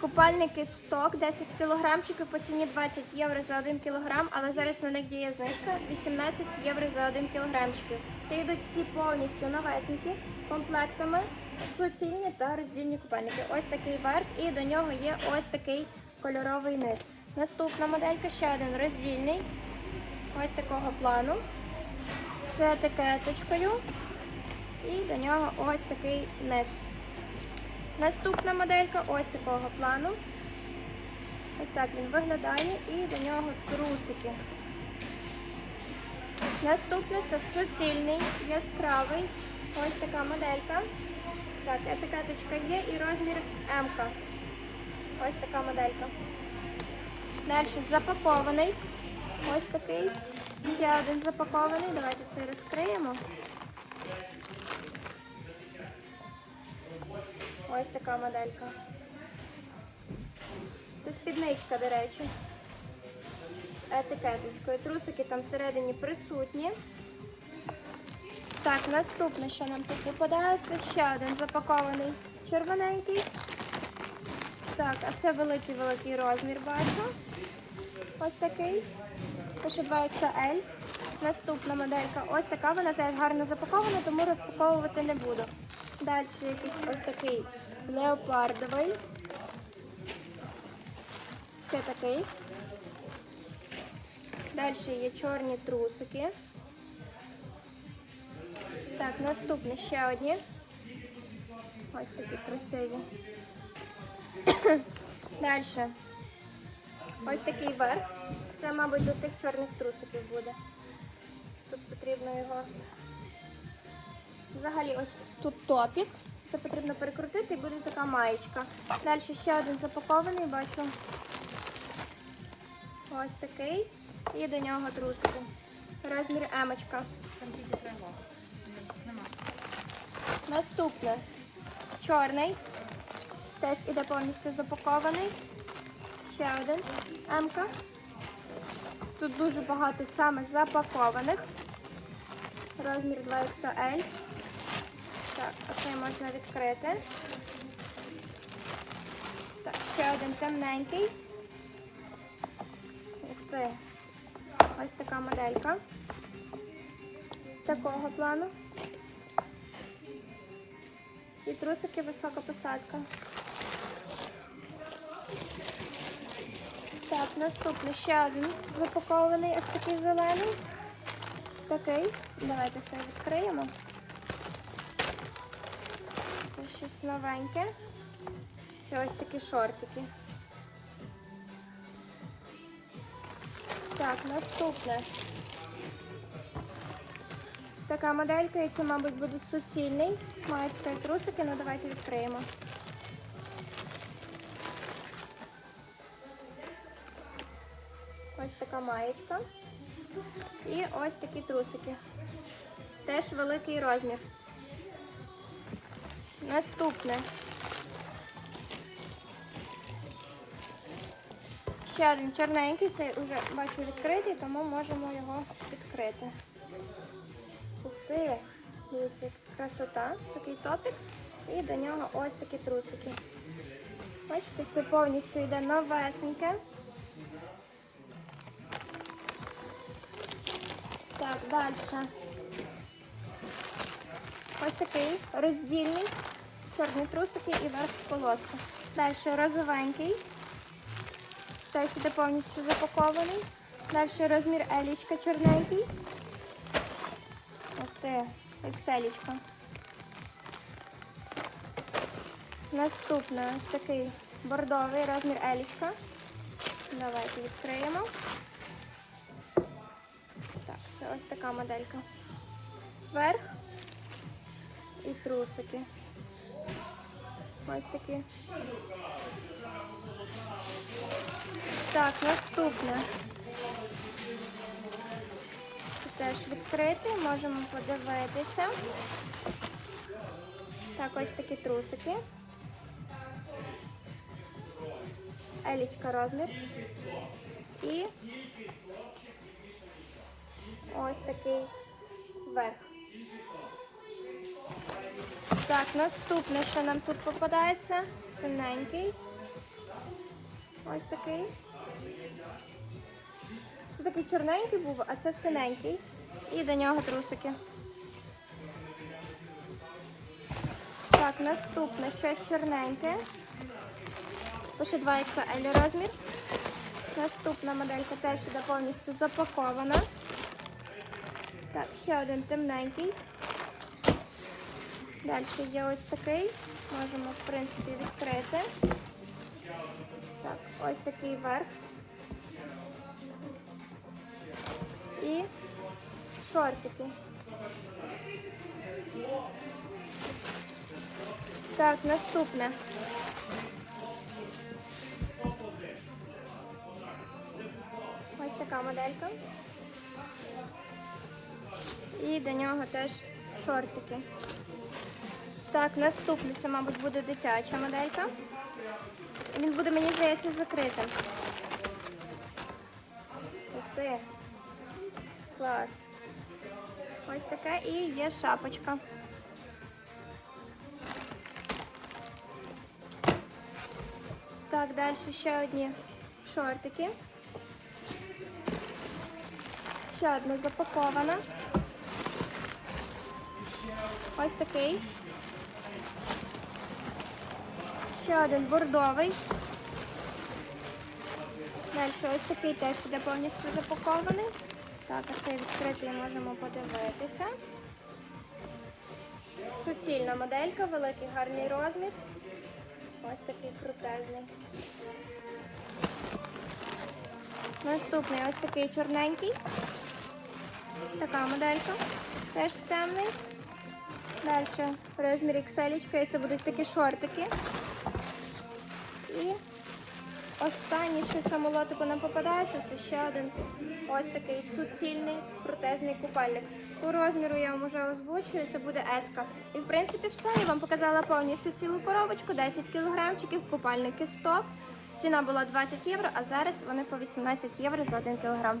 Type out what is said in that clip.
Купальники сток 10 кілограмчиків по ціні 20 євро за 1 кілограм, але зараз на них діє знижка 18 євро за 1 кілограмчиків. Це йдуть всі повністю новесенькі комплектами, суцільні та роздільні купальники. Ось такий верх і до нього є ось такий кольоровий низ. Наступна моделька ще один роздільний, ось такого плану. З етикеточкою. І до нього ось такий низ. Наступна моделька ось такого плану. Ось так він виглядає і до нього трусики. Наступне це суцільний, яскравий. Ось така моделька. Так, етикеточка є і розмір М. Ось така моделька. Далі запакований. Ось такий. Ще один запакований. Давайте цей розкриємо. Ось така моделька. Це спідничка, до речі. Етикеточкою. Трусики там всередині присутні. Так, наступне, що нам тут попадається, ще один запакований червоненький. Так, а це великий-великий розмір бачу. Ось такий. Це ще 2XL. Наступна моделька. Ось така, вона теж гарно запакована, тому розпаковувати не буду. Далі якийсь ось такий леопардовий. Ще такий. Далі є чорні трусики. Так, наступне ще одні. Ось такі красиві. Далі. Ось такий верх. Це, мабуть, до тих чорних трусиків буде. Тут потрібно його. Взагалі, ось тут топік. Це потрібно перекрутити і буде така маєчка. Далі ще один запакований, бачу. Ось такий. І до нього трусики. Розмір емочка. Там тільки треба. Нема. Наступне. Чорний. Теж іде повністю запакований. Ще один. М-ка. Тут дуже багато саме запакованих. Розмір 2XL. Так, оцей можна відкрити. Так, ще один темненький. Ух. Ось така моделька. Такого плану. І трусики висока посадка. Так, наступний ще один запакований, ось такий зелений. Такий. Давайте це відкриємо. Щось новеньке. Це ось такі шортики. Так, наступне. Така моделька, і це, мабуть, буде суцільний. Маєчка і трусики, ну давайте відкриємо. Ось така маєчка. І ось такі трусики. Теж великий розмір. Наступне. Ще один чорненький, цей вже бачу відкритий, тому можемо його відкрити. Ух ти! Дивіться, красота, такий топік. І до нього ось такі трусики. Бачите, все повністю йде новесеньке. Так, далі. Ось такий роздільний, чорні трусики і верх з. Далі розовенький. Теж іде повністю запакований. Далі розмір елічка чорненький. Ух ти, екселічка. Наступне ось такий бордовий розмір елічка. Давайте відкриємо. Так, це ось така моделька. Верх і трусики. Ось такі. Так, наступне. Це теж відкритий, можемо подивитися. Так, ось такі трусики. Елічка розмір. І ось такий верх. Так, наступне, що нам тут попадається, синенький. Ось такий. Це такий чорненький був, а це синенький. І до нього трусики. Так, наступне щось чорненьке. Пише 2 XL розмір. Наступна моделька теж іде повністю запакована. Так, ще один темненький. Далі є ось такий. Можемо, в принципі, відкрити. Так, ось такий верх. І шортики. Так, наступне. Ось така моделька. І до нього теж шортики. Так, наступне це, мабуть, буде дитяча моделька. Він буде, мені здається, закритим. Ти. Клас. Ось таке і є шапочка. Так, далі ще одні шортики. Ще одна запакована. Ось такий. Ще один бордовий. Далі ось такий теж іде повністю запакований. Так, а цей відкритий можемо подивитися. Суцільна моделька, великий гарний розмір. Ось такий крутезний. Наступний ось такий чорненький. Така моделька. Теж темний. Далі розмір XL, і це будуть такі шортики. І останнє, що цьому лотику нам попадається, це ще один ось такий суцільний крутезний купальник. По розміру я вам вже озвучую, це буде еска. І в принципі все. Я вам показала повністю цілу коробочку, 10 кілограмчиків, купальники 100. Ціна була 20 євро, а зараз вони по 18 євро за 1 кілограм.